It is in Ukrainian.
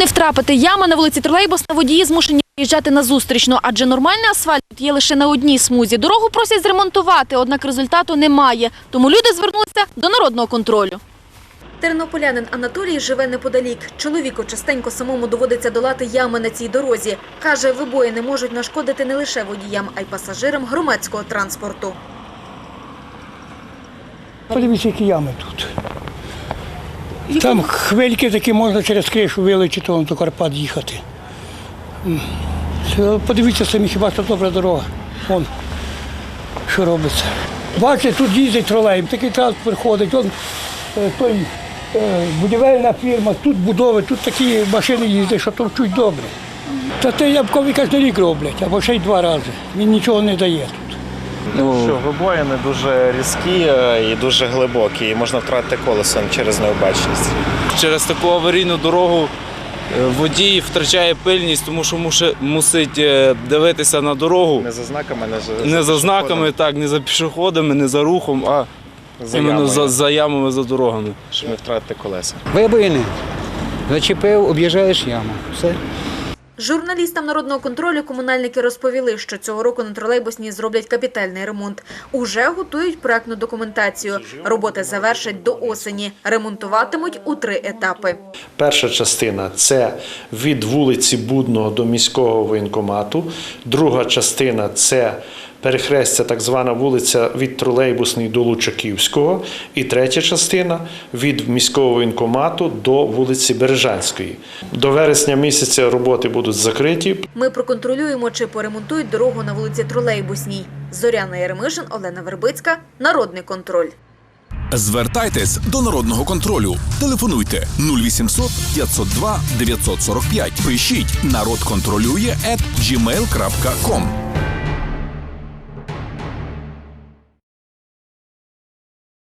Не втрапити яма на вулиці Тролейбусна, водії змушені виїжджати на зустрічну, адже нормальний асфальт є лише на одній смузі. Дорогу просять зремонтувати, однак результату немає. Тому люди звернулися до народного контролю. Тернополянин Анатолій живе неподалік. Чоловіку частенько самому доводиться долати ями на цій дорозі. Каже, вибої можуть нашкодити не лише водіям, а й пасажирам громадського транспорту. Подивіться, які ями тут. Там хвильки такі можна через кришу вилучити, вон до Карпат їхати. Подивіться самі, хіба що добра дорога. Вон, що робиться. Бачите, тут їздить тролейб, такий транспорт ходить, он, е, той, е, будівельна фірма, тут будови, тут такі машини їздять, що товчуть добре. Та те ябкові кожен рік роблять, або ще й два рази. Він нічого не дає. Ну, що вибоїни дуже різкі е, і дуже глибокі, і можна втратити колесо через необачність. Через таку аварійну дорогу е, водій втрачає пильність, тому що муше- мусить е, дивитися на дорогу Не за знаками, не за, не за знаками, так, не за пішоходами, не за рухом, а за іменно за, за ямами, за дорогами. щоб не втратити колеса. Вибоїни. Зачепив, об'їжджаєш яму. Все. Журналістам народного контролю комунальники розповіли, що цього року на тролейбусні зроблять капітальний ремонт. Уже готують проектну документацію. Роботи завершать до осені. Ремонтуватимуть у три етапи. Перша частина це від вулиці Будного до міського воєнкомату. Друга частина це перехрестя, так звана вулиця від Тролейбусної до Лучаківського. І третя частина від міського воєнкомату до вулиці Бережанської. До вересня місяця роботи будуть закриті. Ми проконтролюємо, чи поремонтують дорогу на вулиці Тролейбусній. Зоряна Єремишин, Олена Вербицька. Народний контроль. Звертайтесь до народного контролю. Телефонуйте 0800 502 945. Пишіть народ контролює at gmail.com.